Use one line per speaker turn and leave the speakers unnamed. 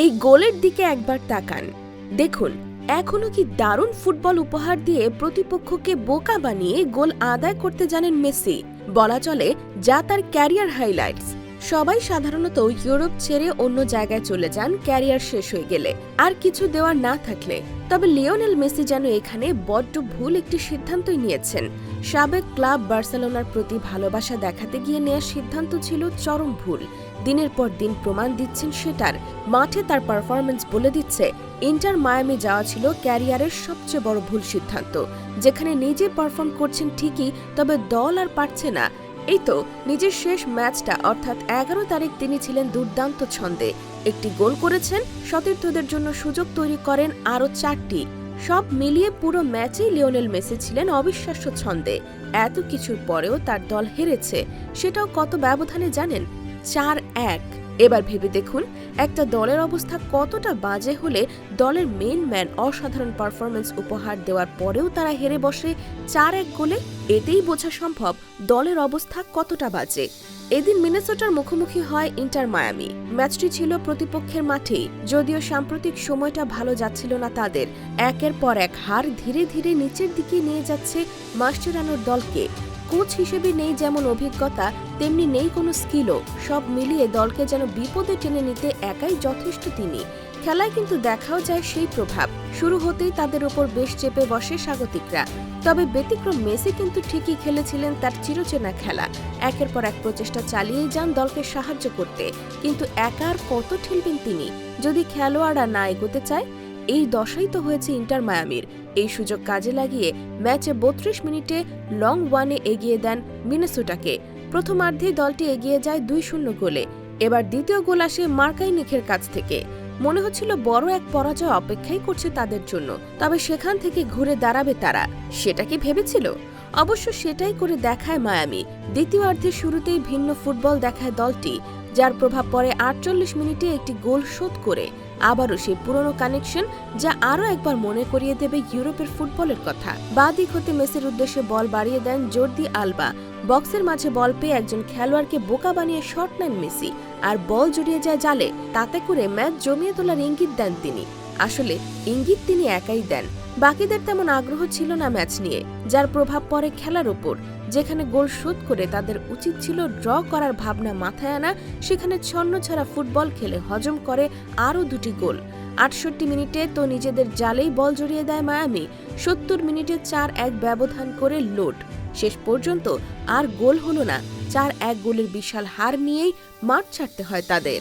এই গোলের দিকে একবার তাকান। দেখুন, এখনও কি দারুণ ফুটবল উপহার দিয়ে প্রতিপক্ষকে বোকা বানিয়ে গোল আদায় করতে জানেন মেসি। বলা চলে, যা তার ক্যারিয়ার হাইলাইটস। সবাই সাধারণত ইউরোপ ছেড়ে অন্য জায়গায় চলে যান, ক্যারিয়ার শেষ হয়ে গেলে। আর কিছু দেওয়ার না থাকলে। তবে লিওনেল মেসি যেন এখানে বড্ড ভুল একটি সিদ্ধান্তই নিয়েছেন। সাবেক ক্লাব বার্সেলোনার প্রতি ভালোবাসা দেখাতে গিয়ে নেওয়া সিদ্ধান্ত ছিল চরম ভুল। দিনের পর দিন প্রমাণ দিচ্ছেন সেটার। মাঠে তার পারফরমেন্স বলে দিচ্ছে, ইন্টার মায়ামি যাওয়া ছিল ক্যারিয়ারের সবচেয়ে বড় ভুল সিদ্ধান্ত। যেখানে নিজে পারফর্ম করছেন ঠিকই, তবে দল আর পারছে না। এই তো নিজের শেষ ম্যাচটা, অর্থাৎ এগারো তারিখ তিনি ছিলেন দুর্দান্ত ছন্দে। একটি গোল করেছেন, সতীর্থদের জন্য সুযোগ তৈরি করেন আরও চারটি। সব মিলিয়ে পুরো ম্যাচেই লিওনেল মেসি ছিলেন অবিশ্বাস্য ছন্দে। এত কিছুর পরেও তার দল হেরেছে, সেটাও কত ব্যবধানে জানেন? চার এক। এবার ভেবে দেখুন, একটা দলের অবস্থা কতটা বাজে হলে দলের মেন ম্যান অসাধারণ পারফরমেন্স উপহার দেওয়ার পরেও তারা হেরে বসে চার এক গোলে, এতেই বোঝা সম্ভব দলের অবস্থা কতটা বাজে। এদিন মিনেসোটার মুখোমুখি হয় ইন্টার মায়ামি। ম্যাচটি ছিল প্রতিপক্ষের মাঠেই, যদিও সাম্প্রতিক সময়টা ভালো যাচ্ছিল না তাদের। একের পর এক হার ধীরে ধীরে নিচের দিকে নিয়ে যাচ্ছে মাস্টেরানোর দলকে। কোচ হিসেবে নেই যেমন অভিজ্ঞতা, তেমনি নেই কোনো স্কিলও সব মিলিয়ে দলকে যেন বিপদে টেনে নিতে একাই যথেষ্ট তিনি। খেলায় কিন্তু দেখাও যায় সেই প্রভাব। শুরু হতেই তাদের ওপর বেশ চেপে বসে স্বাগতিকরা। তবে ব্যতিক্রম মেসি কিন্তু ঠিকই খেলেছিলেন তার চিরচেনা খেলা। একের পর এক প্রচেষ্টা চালিয়েই যান দলকে সাহায্য করতে। কিন্তু একা আর কত ঠেলবেন তিনি? যদি খেলোয়াড়রা না এগোতে চায় এই দশাই তো হয়েছে ইন্টার মায়ামির। এই সুযোগ কাজে লাগিয়ে ম্যাচে বত্রিশ মিনিটে লং ওয়ানে এগিয়ে দেন মিনেসোটাকে। প্রথমার্ধেই দলটি এগিয়ে যায় দুই শূন্য গোলে। এবার দ্বিতীয় গোল আসে মার্কাইনিখের কাছ থেকে। মনে হচ্ছিল বড় এক পরাজয় অপেক্ষাই করছে তাদের জন্য, তবে সেখান থেকে ঘুরে দাঁড়াবে তারা। সেটা কি ভেবেছিল? অবশ্য সেটাই করে দেখায় মায়ামি। দ্বিতীয়ার্ধের শুরুতেই ভিন্ন ফুটবল দেখায় দলটি, যার প্রভাব পড়ে আটচল্লিশ মিনিটে একটি গোল শোধ করে। আবারও সেই পুরনো কানেকশন যা আরও একবার মনে করিয়ে দেবে ইউরোপের ফুটবলের কথা। বাদিক হতে মেসির উদ্দেশ্যে বল বাড়িয়ে দেন জর্দি আলবা। বক্সের মাঝে বল পেয়ে একজন খেলোয়াড়কে বোকা বানিয়ে শট নেন মেসি। আর বল জড়িয়ে যায় জালে, তাতে করে ম্যাচ জমিয়ে তোলার ইঙ্গিত দেন তিনি। আসলে ইঙ্গিত তিনি একাই দেন। বাকিদের তেমন আগ্রহ ছিল না ম্যাচ নিয়ে, যার প্রভাব পড়ে খেলার ওপর। যেখানে গোল শোধ করে তাদের উচিত ছিল ড্র করার ভাবনা মাথায় আনা, সেখানে ছন্ন ছাড়া ফুটবল খেলে হজম করে আরও দুটি গোল। আটষট্টি মিনিটে তো নিজেদের জালেই বল জড়িয়ে দেয় মায়ামি, সত্তর মিনিটে চার এক ব্যবধান করে লোড। শেষ পর্যন্ত আর গোল হলো না, চার এক গোলের বিশাল হার নিয়েই মাঠ ছাড়তে হয় তাদের।